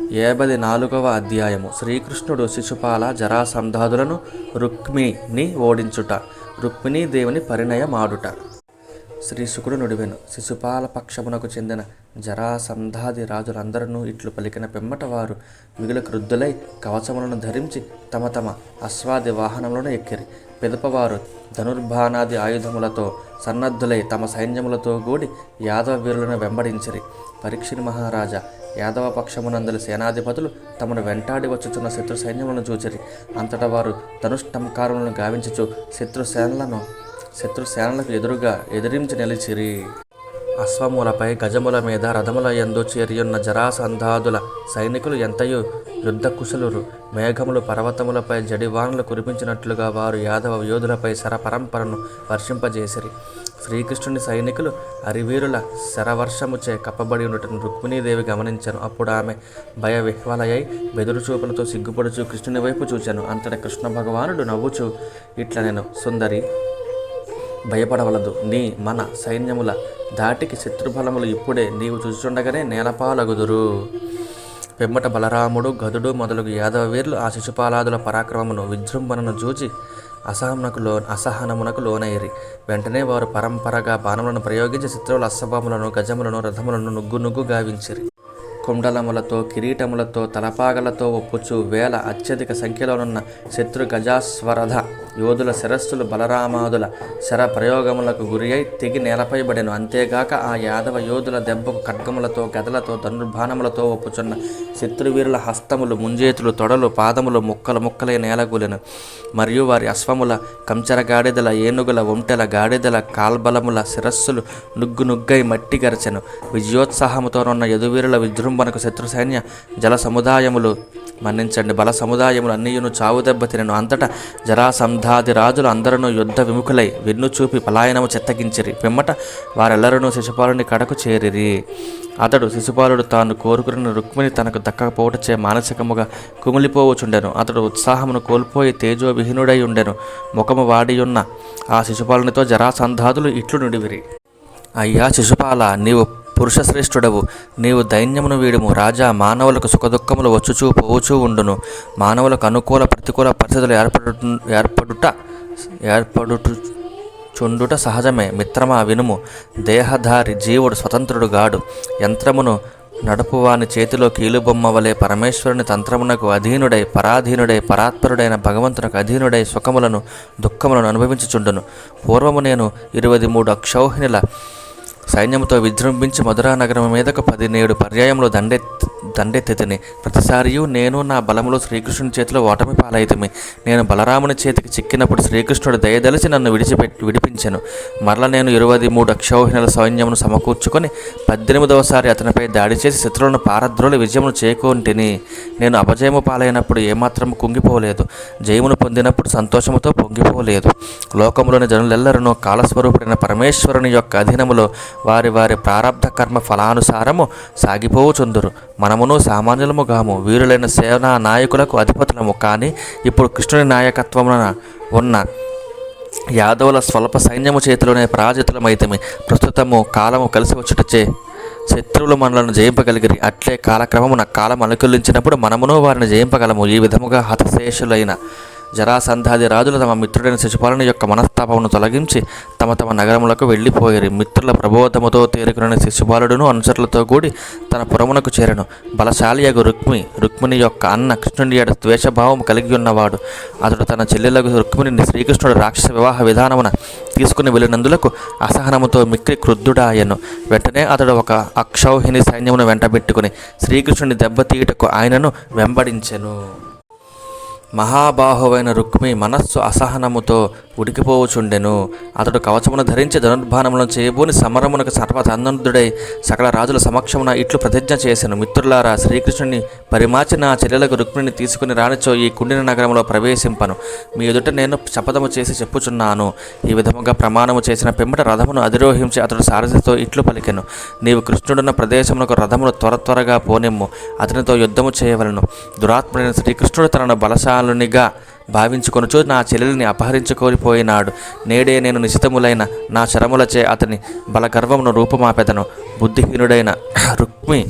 యాభై నాలుగవ అధ్యాయము. శ్రీకృష్ణుడు శిశుపాల జరాసంధాదులను రుక్మిణి ఓడించుట రుక్మిణీ దేవుని పరిణయమాడుట. శ్రీ శుకుడు నుడివెను శిశుపాల పక్షమునకు చెందిన జరాసంధాది రాజులందరూ ఇట్లు పలికిన పిమ్మట వారు మిగులు క్రుద్ధులై కవచములను ధరించి తమ తమ అశ్వాది వాహనములను ఎక్కిరి. పిదపవారు ధనుర్బాణాది ఆయుధములతో సన్నద్ధులై తమ సైన్యములతో కూడి యాదవ వీరులను వెంబడించిరి. పరీక్షిని మహారాజా యాదవ పక్షమునందలి సేనాధిపతులు తమను వెంటాడి వచ్చుచున్న శత్రు సైన్యములను చూచిరి. అంతటా వారు ధనుష్టంకారములను గావించుచు శత్రు సేనలను శత్రు సేనలకు ఎదురుగా ఎదిరించి నిలిచిరి. అశ్వములపై గజముల మీద రథముల ఎందు చేరియున్న జరాసంధాదుల సైనికులు ఎంతయు యుద్ధ కుశలురు మేఘములు పర్వతములపై జడివానలు కురిపించినట్లుగా వారు యాదవ యోధులపై శరపరంపరను వర్షింపజేసిరి. శ్రీకృష్ణుని సైనికులు అరివీరుల శరవర్షముచే కప్పబడి ఉండటం రుక్మిణీదేవి గమనించాను. అప్పుడు ఆమె భయ విహ్వలయ్యై బెదురు చూపులతో సిగ్గుపడుచు కృష్ణుని వైపు చూచాను. అంతటా కృష్ణ భగవానుడు నవ్వుచు ఇట్లా నేను సుందరి భయపడవలదు. నీ మన సైన్యముల దాటికి శత్రుఫలములు ఇప్పుడే నీవు చూచుండగానే నేలపాలగుదురు. వెమ్మట బలరాముడు గదుడు మొదలగు యాదవ వీరులు ఆ శిశుపాలాదుల పరాక్రమమును విజృంభణను చూచి అసహనకు లో అసహనమునకు లోనైరి. వెంటనే వారు పరంపరగా బాణములను ప్రయోగించి శత్రువుల అశ్వభములను గజములను రథములను నుగ్గు నుగ్గు గావించిరి. కుండలములతో కిరీటములతో తలపాగలతో ఒప్పుచు వేల అత్యధిక సంఖ్యలోనున్న శత్రు గజాస్వరథ యోధుల శిరస్సులు బలరామాదుల శర ప్రయోగములకు గురి అయి తెగి నేలపై బడెను అంతేగాక ఆ యాదవ యోధుల దెబ్బకు ఖడ్గములతో గదలతో ధనుర్బాణములతో ఒప్పుచున్న శత్రువీరుల హస్తములు ముంజేతులు తొడలు పాదములు ముక్కలు ముక్కలై నేలగూలెను. మరియు వారి అశ్వముల కంచర గాడిదల ఏనుగుల ఒంటెల గాడిదల కాల్బలముల శిరస్సులు నుగ్గు నుగ్గై మట్టి గరచెను. విజయోత్సాహముతోనున్న యదువీరుల మనకు శత్రు సైన్య జల సముదాయములు మన్నించండి. బల సముదాయములు అన్నియును చావు దెబ్బ తినను. అంతటా జరాసంధాది రాజులు అందరూ యుద్ధ విముఖులై వెన్ను చూపి పలాయనము చెత్తగించిరి. పిమ్మట వారెల్లరూ శిశుపాలుని కడకు చేరిరి. అతడు శిశుపాలుడు తాను కోరుకున్న రుక్మిణి తనకు దక్కకపోవటచే మానసికముగా కుమిలిపోవచుండెను. అతడు ఉత్సాహమును కోల్పోయి తేజోవిహీనుడై ఉండెను. ముఖము వాడియున్న ఆ శిశుపాలునితో జరాసంధాదులు ఇట్లు నుడివిరి. అయ్యా శిశుపాల నీవు పురుషశ్రేష్ఠుడవు. నీవు దైన్యమును వీడుము. రాజా మానవులకు సుఖదుఖములు వచ్చుచూ పోవుచూ ఉండును. మానవులకు అనుకూల ప్రతికూల పరిస్థితులు ఏర్పడు ఏర్పడుట ఏర్పడుటు చుండుట సహజమే. మిత్రమా వినుము. దేహధారి జీవుడు స్వతంత్రుడు గాడు. యంత్రమును నడుపువాని చేతిలో కీలుబొమ్మ వలె పరమేశ్వరుని తంత్రమునకు అధీనుడై పరాధీనుడై పరాత్పరుడైన భగవంతునకు అధీనుడై సుఖములను దుఃఖములను అనుభవించుచుండును. పూర్వము నేను ఇరవై మూడు అక్షౌహిణుల సైన్యముతో విజృంభించి మధురా నగరం మీదకు పదినేడు పర్యాయంలో దండెత్ దండెత్తితిని ప్రతిసారియు నేను నా బలములో శ్రీకృష్ణుని చేతిలో ఓటమి పాలైతిమి. నేను బలరాముని చేతికి చిక్కినప్పుడు శ్రీకృష్ణుడు దయదలిచి నన్ను విడిచిపెట్టి విడిపించాను. మరల నేను ఇరవై మూడు అక్షౌహిణుల సైన్యమును సమకూర్చుకొని పద్దెనిమిదవసారి అతనిపై దాడి చేసి శత్రువులను పారద్రోలి విజయమును చేకూంటిని. నేను అపజయము పాలైనప్పుడు ఏమాత్రం కుంగిపోలేదు. జయమును పొందినప్పుడు సంతోషముతో పొంగిపోలేదు. లోకములోని జనులెల్లరూ కాలస్వరూపుడైన పరమేశ్వరుని యొక్క అధీనములో వారి వారి ప్రారంభ కర్మ ఫలానుసారము సాగిపోవుచుందురు మనమును సామాన్యులముగాము వీరులైన సేనా నాయకులకు అధిపతులము. కానీ ఇప్పుడు కృష్ణుని నాయకత్వమున ఉన్న యాదవుల స్వల్ప సైన్యము చేతిలోనే పరాజితులమైతమి. ప్రస్తుతము కాలము కలిసి వచ్చుటచే శత్రువులు మనలను జయింపగలిగిరి. అట్లే కాలక్రమమున కాలం అనుకూలించినప్పుడు మనమును వారిని జయింపగలము. ఈ విధముగా హతశేషులైన జరాసంధాది రాజులు తమ మిత్రుడైన శిశుపాలని యొక్క మనస్తాపమును తొలగించి తమ తమ నగరములకు వెళ్ళిపోయారు. మిత్రుల ప్రబోధముతో తేరుకున్న శిశుపాలుడును అనుచరులతో కూడి తన పురమునకు చేరను. బలశాలియగు రుక్మి రుక్మిణి యొక్క అన్న కృష్ణుని యొక్క ద్వేషభావం కలిగి ఉన్నవాడు అతడు తన చెల్లెలకు రుక్మిణిని శ్రీకృష్ణుడు రాక్షస వివాహ విధానమున తీసుకుని వెళ్ళినందులకు అసహనముతో మిక్కి క్రుద్ధుడాయను. వెంటనే అతడు ఒక అక్షౌహిణి సైన్యమును వెంటబెట్టుకుని శ్రీకృష్ణుని దెబ్బతీయుటకు ఆయనను వెంబడించెను. మహాబాహువైన రుక్మి మనస్సు అసహనముతో ఉడికిపోవుచుండెను. అతడు కవచమును ధరించి ధనుర్భానములను చేయబోని సమరమునకు సర్వతన్నుడై సకల రాజుల సమక్షమున ఇట్లు ప్రతిజ్ఞ చేశాను మిత్రులారా శ్రీకృష్ణుని పరిమార్చిన చర్యలకు చెల్లెలకు రుక్మిణిని తీసుకుని రానిచో ఈ కుండిన నగరంలో ప్రవేశింపను. మీ ఎదుట నేను శపథము చేసి చెప్పుచున్నాను. ఈ విధముగా ప్రమాణము చేసిన పిమ్మట రథమును అధిరోహించి అతడు సారథితో ఇట్లు పలికెను. నీవు కృష్ణుడున్న ప్రదేశమునకు రథమును త్వర త్వరగా పోనిమ్ము. అతనితో యుద్ధము చేయవలను. దురాత్ముడైన శ్రీకృష్ణుడు తనను బలశాల దుర్మార్గాలునిగా భావించుకొనుచు నా చెల్లెలిని అపహరించుకోలిపోయినాడు నేడే నేను నిశితములైన నా శరములచే అతని బలగర్వమును రూపమాపెదను. బుద్ధిహీనుడైన రుక్మి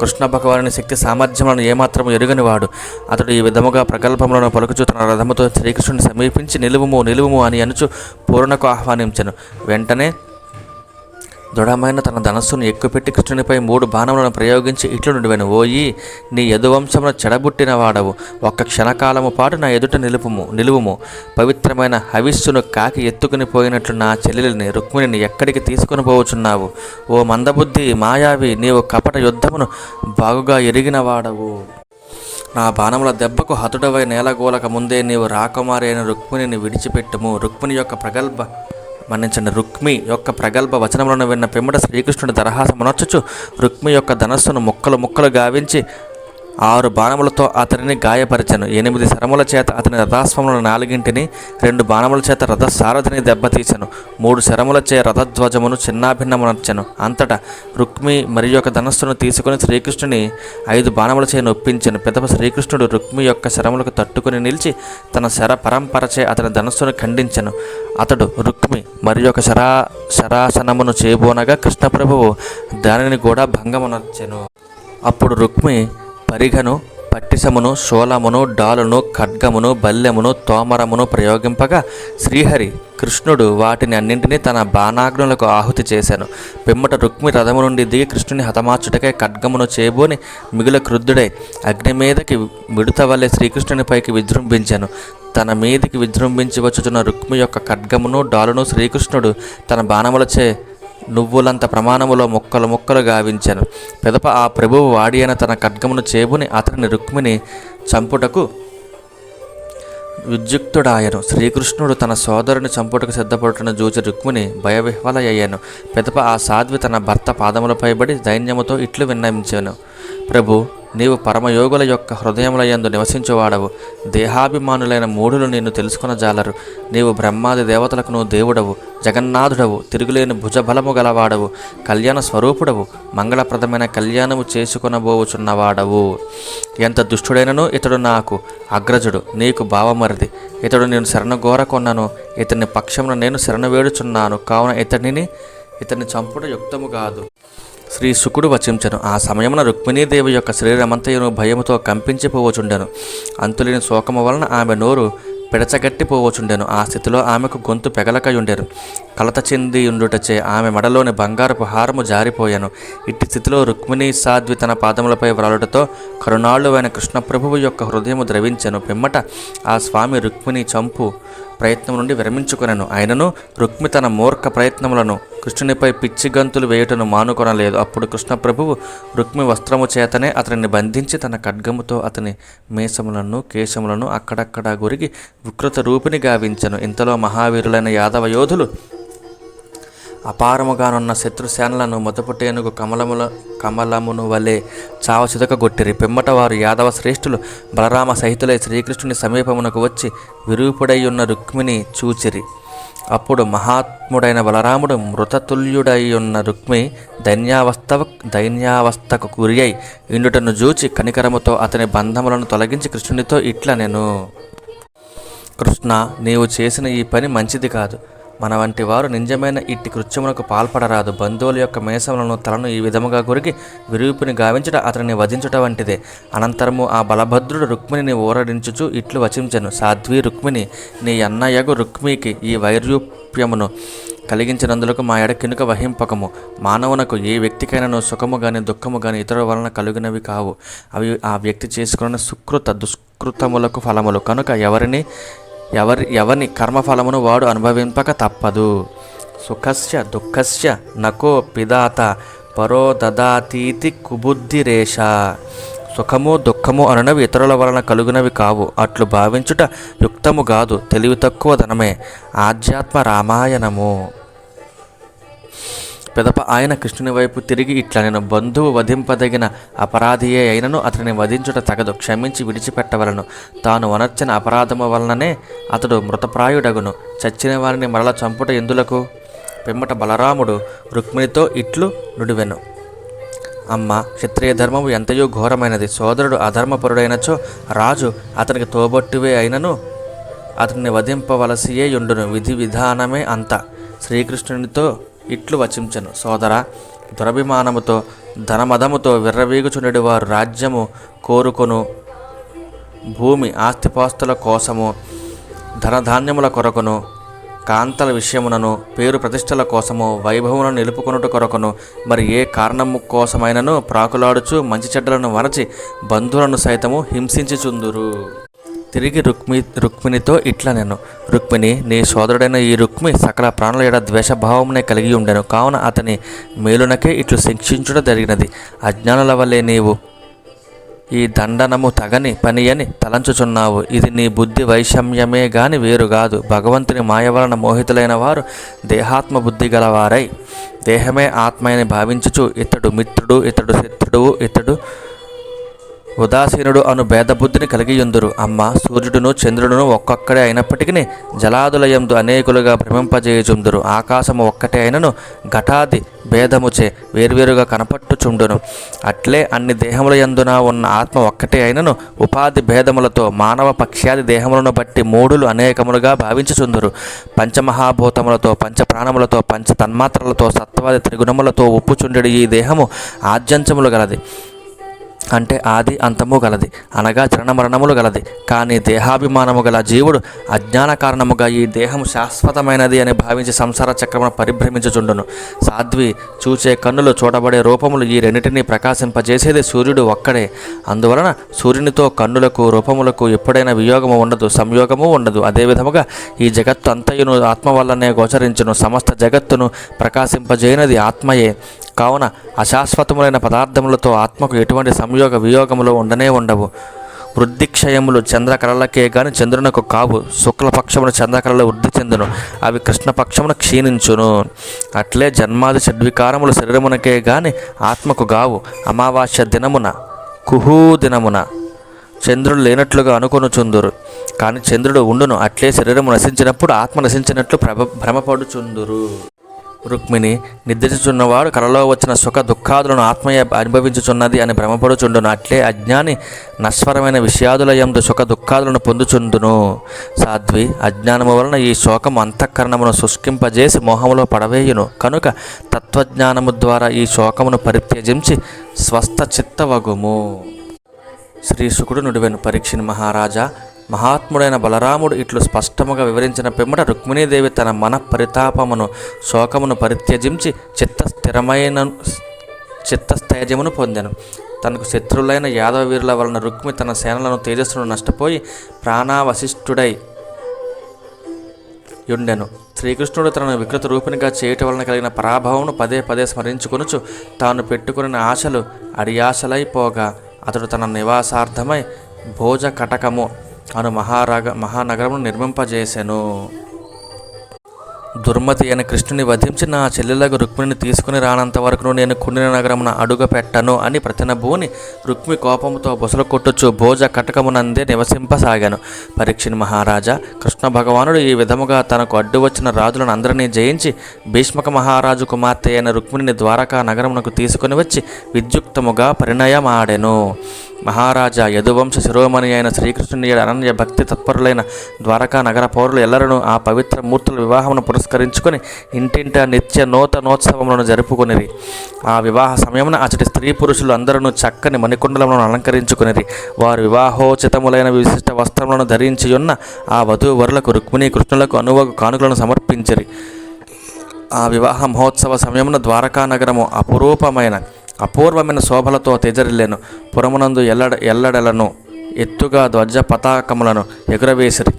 కృష్ణ భగవాని శక్తి సామర్థ్యములను ఏమాత్రము ఎరుగనివాడు. అతడు ఈ విధముగా ప్రగల్భములను పలుకుచు తన రథముతో శ్రీకృష్ణుని సమీపించి నిలువుము నిలువుము అని అనుచు పూర్ణకు ఆహ్వానించెను. వెంటనే దృఢమైన తన ధనస్సును ఎక్కుపెట్టి కృష్ణునిపై మూడు బాణములను ప్రయోగించి ఇట్లు నుండివెను. ఓయి నీ యదువంశమును చెడబుట్టిన వాడవు. ఒక్క క్షణకాలము పాటు నా ఎదుట నిలుపుము నిలువుము. పవిత్రమైన హవిస్సును కాకి ఎత్తుకుని పోయినట్లు నా చెల్లెలిని రుక్మిణిని ఎక్కడికి తీసుకుని పోవచున్నావు ఓ మందబుద్ధి మాయావి నీవు కపట యుద్ధమును బాగుగా ఎరిగిన వాడవు. నా బాణముల దెబ్బకు హతుడవై నేలగోలక ముందే నీవు రాకుమారి అయిన రుక్మిణిని విడిచిపెట్టుము. రుక్మిణి యొక్క ప్రగల్భ మన్నించిన రుక్మి యొక్క ప్రగల్భ వచనములను విన్న పిమ్మట శ్రీకృష్ణుడి దరహాసమునొచ్చుచు రుక్మి యొక్క ధనస్సును ముక్కలు ముక్కలు గావించి ఆరు బాణములతో అతనిని గాయపరిచెను. ఎనిమిది శరముల చేత అతని రథాశ్వములను నాలుగింటిని రెండు బాణముల చేత రథ సారథిని దెబ్బతీసెను మూడు శరములచే రథధ్వజమును చిన్నాభిన్నమునర్చెను అంతటా రుక్మి మరి యొక్క ధనస్సును తీసుకుని శ్రీకృష్ణుని ఐదు బాణముల చే నొప్పించెను. పెదప శ్రీకృష్ణుడు రుక్మి యొక్క శరములకు తట్టుకుని నిలిచి తన శర పరంపరచే అతని ధనస్సును ఖండించెను. అతడు రుక్మి మరి యొక్క శరా శరాసనమును చేయబోనగా కృష్ణప్రభువు దానిని కూడా భంగమునర్చెను అప్పుడు రుక్మి పరిఘను పట్టిసమును శూలమును డాలును ఖడ్గమును బల్లెమును తోమరమును ప్రయోగింపగా శ్రీహరి కృష్ణుడు వాటిని అన్నింటినీ తన బాణాగ్నులకు ఆహుతి చేశాను. పిమ్మట రుక్మి రథము నుండి దిగి కృష్ణుని హతమార్చుటకై ఖడ్గమును చేబోని మిగుల క్రుద్ధుడై అగ్ని మీదకి విడుతవల్లే వల్లే శ్రీకృష్ణుని పైకి విజృంభించాను. తన మీదికి విజృంభించి వచ్చుచున్న రుక్మి యొక్క ఖడ్గమును డాలును శ్రీకృష్ణుడు తన బాణములచే నువ్వులంత ప్రమాణములో ముక్కలు ముక్కలు గావించాను. పెదప ఆ ప్రభువు వాడి అయిన తన ఖడ్గమును చేబుని అతని రుక్మిని చంపుటకు విద్యుక్తుడాయను శ్రీకృష్ణుడు తన సోదరుని చంపుటకు సిద్ధపడుతున్న జూచి రుక్మిణి భయవిహ్వలయ్యాను. పెదప ఆ సాధ్వి తన భర్త పాదములపై పడి దైన్యముతో ఇట్లు విన్నవించాను. ప్రభు నీవు పరమయోగుల యొక్క హృదయములయందు నివసించువాడవు. దేహాభిమానులైన మూఢులు నిన్ను తెలుసుకున్న జాలరు. నీవు బ్రహ్మాది దేవతలకును దేవుడవు జగన్నాథుడవు తిరుగులేని భుజబలము గలవాడవు కళ్యాణ స్వరూపుడవు మంగళప్రదమైన కళ్యాణము చేసుకునబోవుచున్నవాడవు ఎంత దుష్టుడైనను ఇతడు నాకు అగ్రజుడు నీకు భావమరిది. ఇతడు నేను శరణ గోరకొన్నాను ఇతని పక్షమున నేను శరణ వేడుచున్నాను కావున ఇతనిని ఇతన్ని చంపుట యుక్తము కాదు. శ్రీ శుకుడు వచించను. ఆ సమయమున రుక్మిణీదేవి యొక్క శరీరమంతయును భయముతో కంపించిపోవచుండెను. అంతులేని శోకము వలన ఆమె నోరు పిడచగట్టిపోవచుండెను. ఆ స్థితిలో ఆమెకు గొంతు పెగలకయుండెను. కలత చెంది ఉండుటచే ఆమె మెడలోని బంగారపు హారము జారిపోయాను. ఇట్టి స్థితిలో రుక్మిణీ సాధ్వి తన పాదములపై వ్రాలుటతో కరుణాళువైన కృష్ణప్రభువు యొక్క హృదయము ద్రవించెను. పిమ్మట ఆ స్వామి రుక్మిణి చంపు ప్రయత్నం నుండి విరమించుకొనెను. ఆయనను రుక్మి తన మూర్ఖ ప్రయత్నములను కృష్ణునిపై పిచ్చి గంతులు వేయుటను మానుకొనలేదు. అప్పుడు కృష్ణప్రభువు రుక్మి వస్త్రము చేతనే అతనిని బంధించి తన ఖడ్గముతో అతని మీసములను కేశములను అక్కడక్కడ గురిగి వికృత రూపిని గావించెను. ఇంతలో మహావీరులైన యాదవ యోధులు అపారముగానున్న శత్రుసేనలను మొదపుటేనుగు కమలముల కమలమును వలె చావ చితకగొట్టిరి పిమ్మట వారు యాదవ శ్రేష్ఠులు బలరామ సహితులై శ్రీకృష్ణుని సమీపమునకు వచ్చి విరూపుడై ఉన్న రుక్మిణి చూచిరి. అప్పుడు మహాత్ముడైన బలరాముడు మృతతుల్యుడై ఉన్న రుక్మి దైన్యావస్థ దైన్యావస్థకు గురి అయి ఇండుటను జూచి కనికరముతో అతని బంధములను తొలగించి కృష్ణునితో ఇట్ల నేను కృష్ణ నీవు చేసిన ఈ పని మంచిది కాదు. మన వంటి వారు నిజమైన ఇట్టి కృత్యమునకు పాల్పడరాదు. బంధువుల యొక్క మేసములను తలను ఈ విధముగా గురికి విరూపుని గావించుట అతనిని వధించుట వంటిదే. అనంతరము ఆ బలభద్రుడు రుక్మిణిని ఊరడించుచు ఇట్లు వచించను. సాధ్వి రుక్మిణి నీ అన్నయ్యగు రుక్మికి ఈ వైరూప్యమును కలిగించినందులకు మా ఎడ కినుక వహింపకము. మానవునకు ఏ వ్యక్తికైనాను సుఖము గాని దుఃఖము గాని ఇతరుల వలన కలిగినవి కావు. అవి ఆ వ్యక్తి చేసుకున్న సుకృత దుష్కృతములకు ఫలములు. కనుక ఎవరిని ఎవరి ఎవరిని కర్మఫలమును వాడు అనుభవింపక తప్పదు. సుఖస్య దుఃఖస్య నకో పిదాత పరో దదాతీతి కుబుద్ధిరేష. సుఖము దుఃఖము అనునవి ఇతరుల వలన కలుగునవి కావు. అట్లు భావించుట యుక్తము కాదు తెలివి తక్కువ ధనమే. ఆధ్యాత్మ రామాయణము. పిదప ఆయన కృష్ణుని వైపు తిరిగి ఇట్లా నేను బంధువు వధింపదగిన అపరాధియే అయినను అతని వధించుట తగదు క్షమించి విడిచిపెట్టవలను. తాను వనర్చిన అపరాధము వలననే అతడు మృతప్రాయుడగును. చచ్చిన వారిని మరల చంపుట ఎందులకు? పిమ్మట బలరాముడు రుక్మిణితో ఇట్లు నుడివెను. అమ్మ క్షత్రియ ధర్మము ఎంతయో ఘోరమైనది. సోదరుడు అధర్మపరుడైనచో రాజు అతనికి తోబొట్టువే అయినను అతన్ని వధింపవలసియే యుండును. విధి విధానమే అంత. శ్రీకృష్ణునితో ఇట్లు వచించను. సోదర దురభిమానముతో ధనమదముతో విర్రవీగుచుండెడు వారు రాజ్యము కోరుకొను. భూమి ఆస్తిపాస్తుల కోసము ధనధాన్యముల కొరకును కాంతల విషయమునను పేరు ప్రతిష్టల కోసము వైభవమును నిలుపుకొనుట కొరకును మరి ఏ కారణము కోసమైనను ప్రాకులాడుచు మంచి చెడ్డలను వరచి బంధువులను సైతము హింసించుచుందురు. తిరిగి రుక్మి రుక్మిణితో ఇట్లా నేను రుక్మిణి నీ సోదరుడైన ఈ రుక్మి సకల ప్రాణుల ఎడ ద్వేషభావమునే కలిగి ఉండెను. కావున అతని మేలునకే ఇట్లు శిక్షించుట జరిగినది. అజ్ఞానుల వల్లే నీవు ఈ దండనము తగని పని అని తలంచుచున్నావు. ఇది నీ బుద్ధి వైషమ్యమే గాని వేరు కాదు. భగవంతుని మాయ వలన మోహితులైన వారు దేహాత్మ బుద్ధి గలవారై దేహమే ఆత్మయని భావించుచు ఇతడు మిత్రుడు ఇతడు శత్రుడు ఇతడు ఉదాసీనుడు అను భేదబుద్ధిని కలిగియుందురు. అమ్మ సూర్యుడును చంద్రుడును ఒక్కొక్కడే అయినప్పటికీ జలాదులయందు అనేకులుగా భ్రమింపజేయుచుందురు. ఆకాశము ఒక్కటే అయినను ఘటాది భేదముచే వేర్వేరుగా కనపట్టుచుండును. అట్లే అన్ని దేహముల యందున ఉన్న ఆత్మ ఒక్కటే అయినను ఉపాధి భేదములతో మానవ పక్ష్యాది దేహములను బట్టి మూడులు అనేకములుగా భావించుచుందురు. పంచమహాభూతములతో పంచప్రాణములతో పంచ తన్మాత్రలతో సత్వాది త్రిగుణములతో ఉప్పుచుండెడు ఈ దేహము ఆద్యంచములు గలది. అంటే ఆది అంతము గలది అనగా చరణ మరణములు గలది. కానీ దేహాభిమానము గల జీవుడు అజ్ఞాన కారణముగా ఈ దేహం శాశ్వతమైనది అని భావించి సంసార చక్రమును పరిభ్రమించుచుండును. సాధ్వి చూచే కన్నులు చూడబడే రూపములు ఈ రెండింటినీ ప్రకాశింపజేసేది సూర్యుడు ఒక్కడే. అందువలన సూర్యునితో కన్నులకు రూపములకు ఎప్పుడైనా వియోగము ఉండదు సంయోగము ఉండదు. అదేవిధముగా ఈ జగత్తు అంతయును ఆత్మ వల్లనే గోచరించును సమస్త జగత్తును ప్రకాశింపజేయనది ఆత్మయే. కావున అశాశ్వతములైన పదార్థములతో ఆత్మకు ఎటువంటి సంయోగ వియోగములు ఉండనే ఉండవు. వృద్ధిక్షయములు చంద్రకళలకే గాని చంద్రునకు కావు. శుక్లపక్షమున చంద్రకళలు వృద్ధి చెందును. అవి కృష్ణపక్షమున క్షీణించును. అట్లే జన్మాది షడ్వికారములు శరీరమునకే గాని ఆత్మకు గావు. అమావాస్య దినమున కుహూ దినమున చంద్రుడు లేనట్లుగా అనుకొనుచుందురు కానీ చంద్రుడు ఉండును. అట్లే శరీరము నశించినప్పుడు ఆత్మ నశించినట్లు ప్రభ భ్రమపడుచుందురు రుక్మిణి నిద్రించుచున్నవాడు కలలో వచ్చిన సుఖ దుఃఖాదులను ఆత్మయ అనుభవించుచున్నది అని భ్రమపడుచుండును అట్లే అజ్ఞాని నశ్వరమైన విషయాదులయందు సుఖ దుఃఖాదులను పొందుచుండును. సాధ్వి అజ్ఞానము వలన ఈ శోకము అంతఃకరణమును శుష్కింపజేసి మోహములో పడవేయును. కనుక తత్వజ్ఞానము ద్వారా ఈ శోకమును పరిత్యజించి స్వస్థ చిత్తవగుము. శ్రీ శుకుడు నుడివెను పరీక్షిని మహారాజా మహాత్ముడైన బలరాముడు ఇట్లు స్పష్టముగా వివరించిన పిమ్మట రుక్మిణీదేవి తన మన పరితాపమును శోకమును పరిత్యజించి చిత్త స్థిరమైన చిత్తస్థైర్యమును పొందాను. తనకు శత్రువులైన యాదవ వీరుల వలన రుక్మి తన సేనలను తేజస్సును నష్టపోయి ప్రాణావశిష్ఠుడై యుండెను. శ్రీకృష్ణుడు తనను వికృత రూపినిగా చేయటం వలన కలిగిన పరాభవమును పదే పదే స్మరించుకొనుచు తాను పెట్టుకున్న ఆశలు అడియాశలైపోగా అతడు తన నివాసార్థమై భోజ కటకము అను మహారాగ మహానగరమును నిర్మింపజేసెను. దుర్మతి అయిన కృష్ణుని వధించి నా చెల్లెలకు రుక్మిణిని తీసుకుని రానంత వరకు నేను కుండిన నగరమున అడుగ పెట్టను అని ప్రతినభూని రుక్మి కోపంతో బొసలు కొట్టుచు భోజ కటకమునందే నివసింపసాగాను. పరీక్షిని మహారాజా కృష్ణ భగవానుడు ఈ విధముగా తనకు అడ్డు వచ్చిన రాజులను అందరినీ జయించి భీష్మక మహారాజు కుమార్తె అయిన రుక్మిణిని ద్వారకా నగరమునకు తీసుకుని వచ్చి విద్యుక్తముగా పరిణయమాడెను. మహారాజా యదువంశ శిరోమణి అయిన శ్రీకృష్ణుని అనన్య భక్తి తత్పరులైన ద్వారకా నగర పౌరులు ఎల్లరూ ఆ పవిత్ర మూర్తుల వివాహమును పురస్కరించుకొని ఇంటింట నిత్య నూతనోత్సవములను జరుపుకునిరి. ఆ వివాహ సమయమున అచటి స్త్రీ పురుషులు అందరూ చక్కని మణికుండలములను అలంకరించుకునిరి. వారు వివాహోచితములైన విశిష్ట వస్త్రములను ధరించి ఉన్న ఆ వధూవరులకు రుక్మిణి కృష్ణులకు అనువగు కానుకలను సమర్పించిరి. ఆ వివాహ మహోత్సవ సమయమున ద్వారకా నగరము అపురూపమైన అపూర్వమైన శోభలతో తెజరిల్లెను. పురమునందు ఎల్లడ ఎల్లడలను ఎత్తుగా ధ్వజ పతాకములను ఎగురవేసిరి.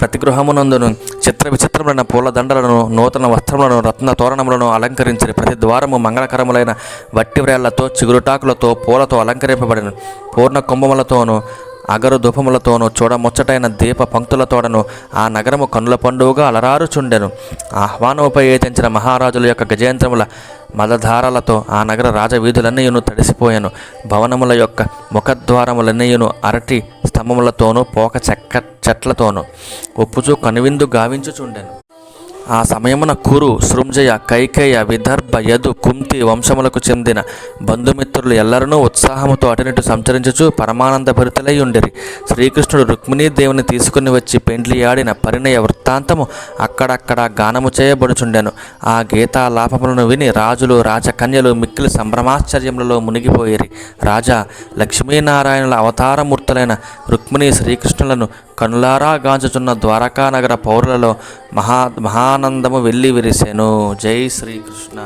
ప్రతి గృహమునందును చిత్ర విచిత్రములైన పూలదండలను నూతన వస్త్రములను రత్న తోరణములను అలంకరించిరి. ప్రతి ద్వారము మంగళకరములైన వట్టివ్రేళ్ళతో చిగురుటాకులతో పూలతో అలంకరింపబడిన పూర్ణ కుంభములతోనూ అగరు ధూపములతోనూ చూడముచ్చటైన దీప పంక్తులతోడను ఆ నగరము కన్నుల పండుగగా అలరారుచుండెను. ఆహ్వానముపై ఏతించిన మహారాజుల యొక్క గజేంద్రముల మదధారాలతో ఆ నగర రాజవీధులన్నీయును తడిసిపోయాను. భవనముల యొక్క ముఖద్వారములన్నీయును అరటి స్తంభములతోనూ పోక చెక్క చెట్లతోనూ ఒప్పుచూ కనువిందు గావించుచుండెను. ఆ సమయమున కురు సృంజయ కైకేయ విదర్భ యదు కుంతి వంశములకు చెందిన బంధుమిత్రులు ఎల్లరనూ ఉత్సాహముతో అటునిటు సంచరించుచు పరమానందభరితులై ఉండిరి. శ్రీకృష్ణుడు రుక్మిణీదేవిని తీసుకుని వచ్చి పెండ్లి ఆడిన పరిణయ వృత్తాంతము అక్కడక్కడ గానము చేయబడుచుండెను. ఆ గీతాలాపములను విని రాజులు రాజకన్యలు మిక్కిలి సంభ్రమాశ్చర్యములలో మునిగిపోయిరి. రాజా లక్ష్మీనారాయణుల అవతారమూర్తులైన రుక్మిణి శ్రీకృష్ణులను కనులారా గాంచుచున్న ద్వారకానగర పౌరులలో మహా మహా ఆనందము వెళ్ళి విరిసెను. జై శ్రీకృష్ణ.